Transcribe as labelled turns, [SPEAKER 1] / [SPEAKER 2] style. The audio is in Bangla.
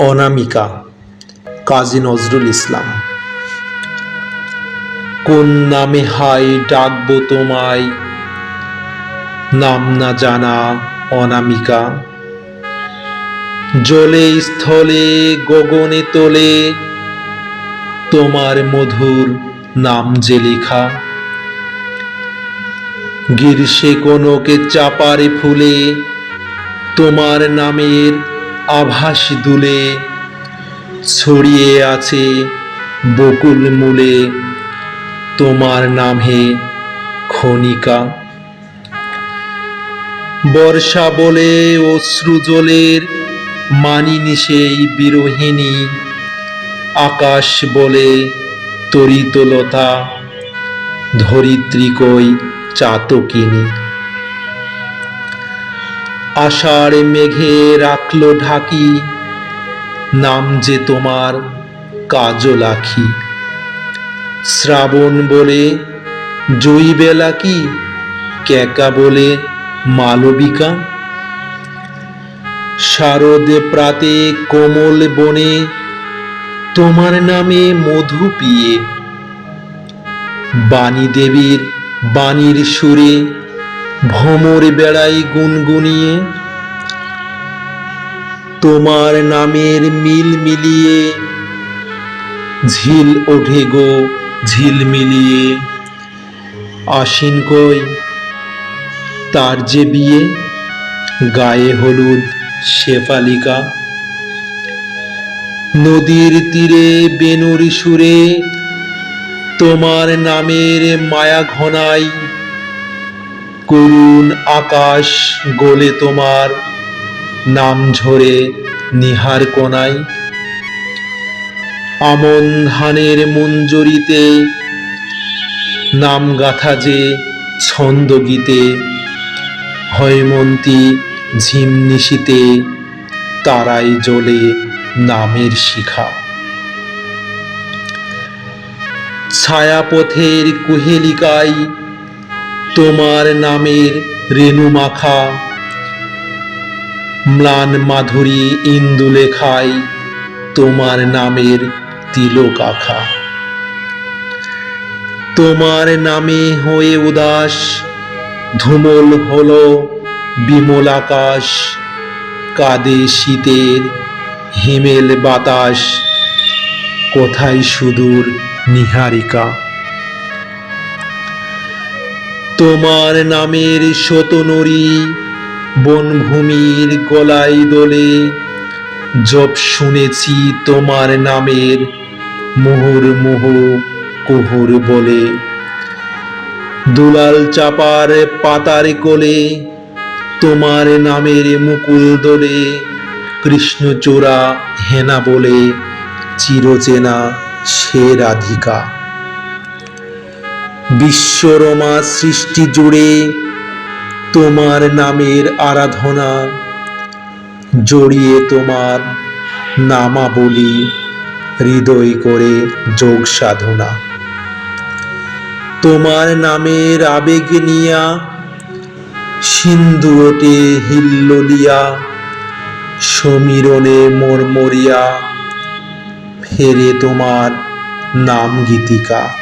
[SPEAKER 1] অনামিকা, কাজী নজরুল ইসলাম। কোন নামে হাই ডাকবো তোমায়? নাম না জানা অনামিকা। জলে, স্থলে, গগনে তোলে তোমার মধুর নাম যে লেখা। গ্রীষ্মে কোনকে চাপারে ফুলে তোমার নামের আভাস দুলে ছড়িয়ে আছে বকুল মূলে। তোমার নামে খনিকা বর্ষা বলে অশ্রু মানিনি সেই বিরোহিণী। আকাশ বলে তরিতলতা, ধরিত্রী কই চাতকিনী। আষাঢ় মেঘে রাখল ঢাকি, নাম যে তোমার কাজল আখি শ্রাবণ বলে জয়ীবেলা কি ক্যাকা বলে মালবিকা। শারদে প্রাতে কোমল বনে তোমার নামে মধু পিয়ে, বাণী দেবীর বাণীর সুরে ভ্রমর বেড়াই গুনগুনিয়ে, তোমার নামের মিল মিলিয়ে, ঝিল ওঠে গো ঝিল মিলিয়ে। আশ্বিন কই, তার যে বিয়ে, গায়ে হলুদ শেফালিকা। নদীর তীরে বেনুর সুরে, তোমার নামের মায়া ঘনাই করুণ আকাশ গোলে তোমার নাম ঝরে নিহার কোনায় আমন ধানের মঞ্জরিতে নাম গাথা যে ছন্দ গীতে হৈমন্তী ঝিমনিশিতে তারাই জ্বলে নামের শিখা। ছায়াপথের কুহেলিকায় তোমার নামের রেণু মাখা ম্লান মাধুরী ইন্দুলেখায় তোমার নামের তিলক আখা তোমার নামে হয়ে উদাস, ধুমল হলো বিমল আকাশ। কাঁদে শীতের হিমেল বাতাস, কোথায় সুদূর নিহারিকা? তোমার নামের শতনরী বনভূমির গলায় দোলে। জপ শুনেছি তোমার নামের মুহুর্মুহ কুহুর বলে। দুলাল চাপার পাতার কোলে তোমার নামের মুকুল দোলে। কৃষ্ণচূড়া হেনা বলে, চিরচেনা সে রাধিকা। বিশ্বরমা সৃষ্টি জুড়ে তোমার নামের আরাধনা, জড়িয়ে তোমার নামাবলী হৃদয় করে যোগ সাধনা। তোমার নামের আবেগ নিয়া সিন্ধু ওটে হিল্লোলিয়া সমীরণে মরমরিয়া, ফেরে তোমার নাম গীতিকা